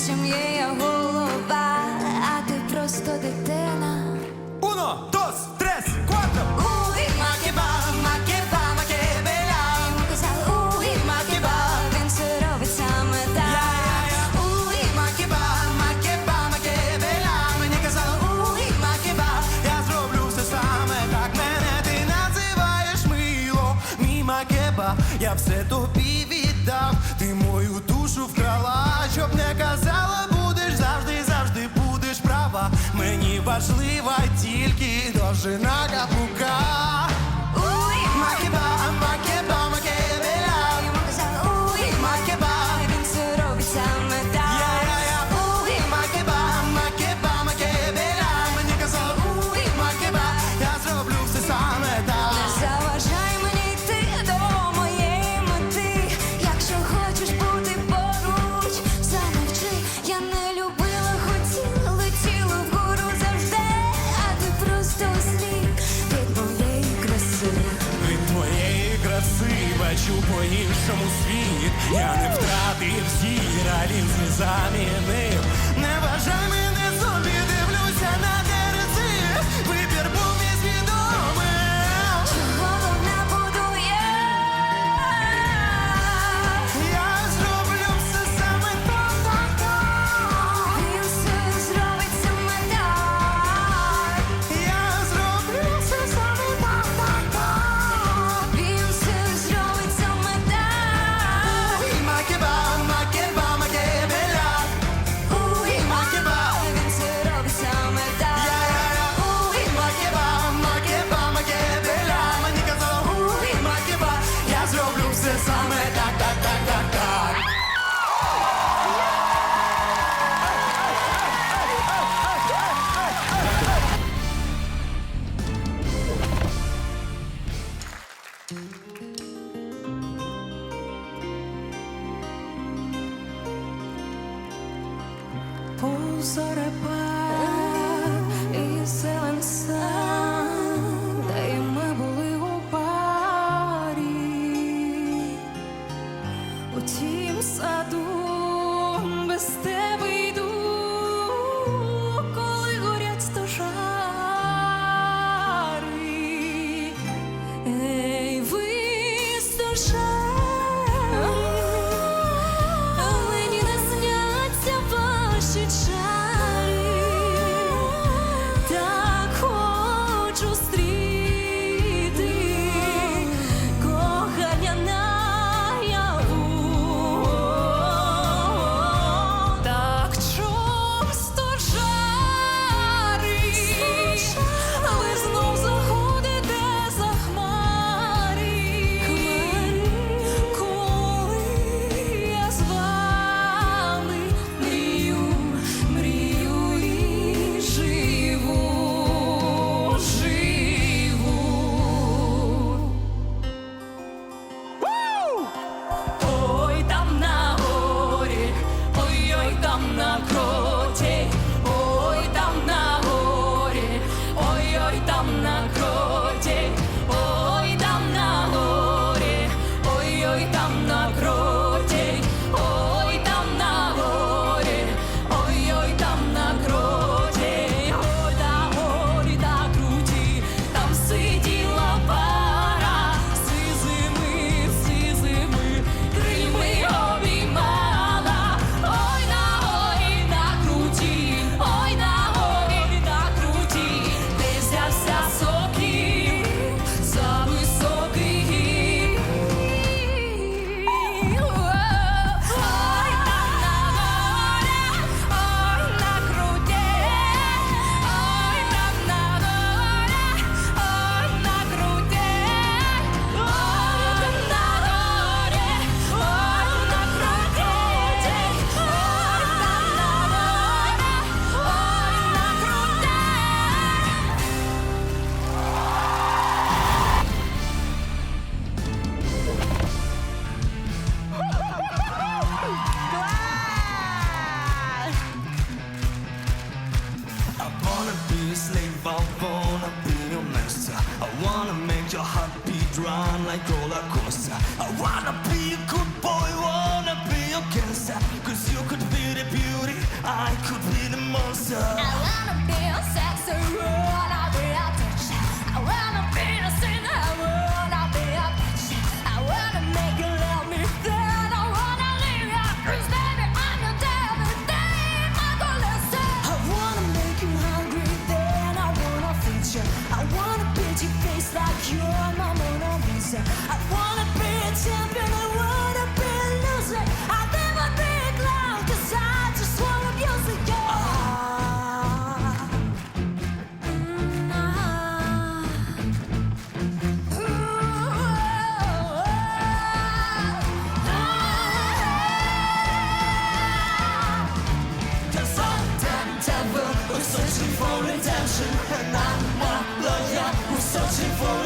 зовсім є голова, а ти просто дитина. Uno, dos, tres, cuatro. Уй, макеба, макеба, макебеля. Казав, уй, макеба, він це робить саме так. Уй, макеба, макеба, макебеля. Мені казала, уй, макеба, я зроблю все саме так. Мене ти називаєш мило, мій макеба, я все тобі вірю віддав, ти мою душу вкрала, щоб не казала, будеш завжди, завжди будеш права. Мені важлива тільки дожина капука. нашому світ, я не втратив зіра, він слізами не саду без тебе. I wanna be a sexy. I. I wanna be a singer. I wanna be a bitch. I wanna make you love me. Then I wanna baby. I'm your I wanna make you hungry. Then I wanna feed you. I wanna your face like you're my Mona Lisa. I wanna be a champion. redemption 所轻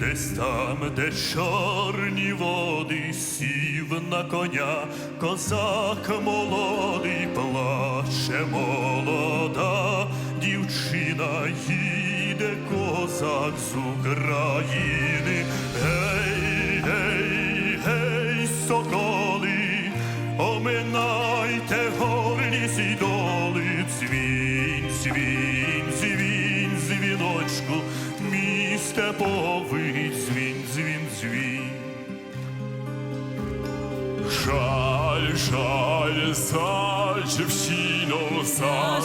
Десь там, де чорні води, сів на коня, козак молодий, плаче молода, дівчина їде, козак з України. Гей, гей, гей, соколи, оминайте горні сідоли, дзвінь, дзвінь, дзвінь, дзвіночку. мій степовий дзвін, дзвін, дзвін. Жаль, жаль, за дівчину, за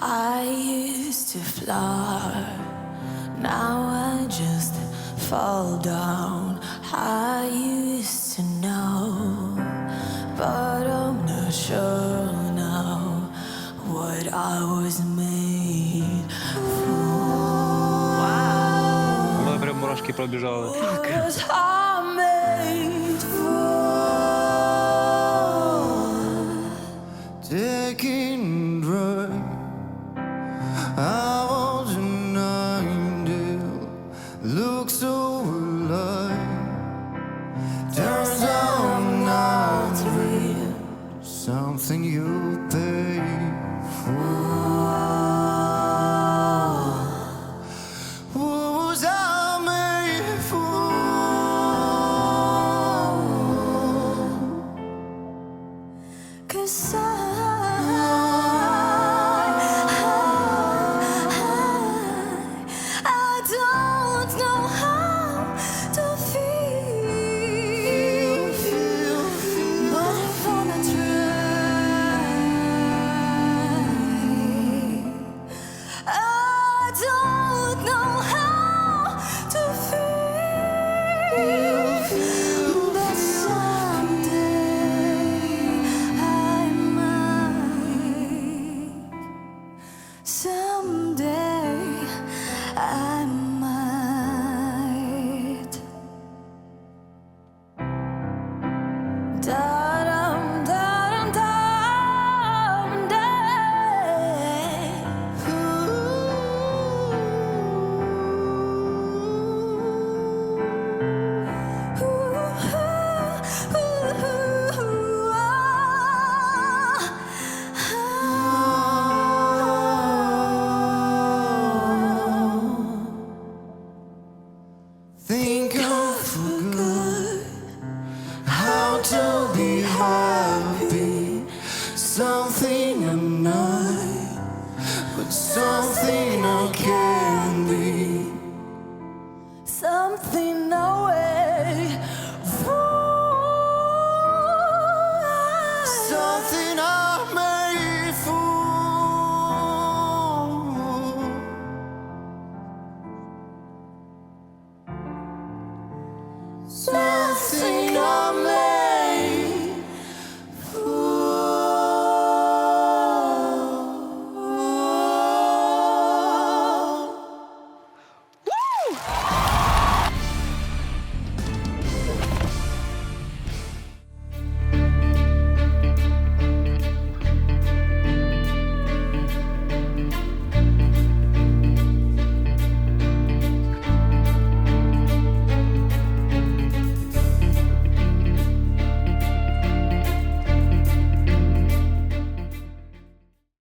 I used to fly, now I just fall down. I used to know, but I'm not sure now what I was made for.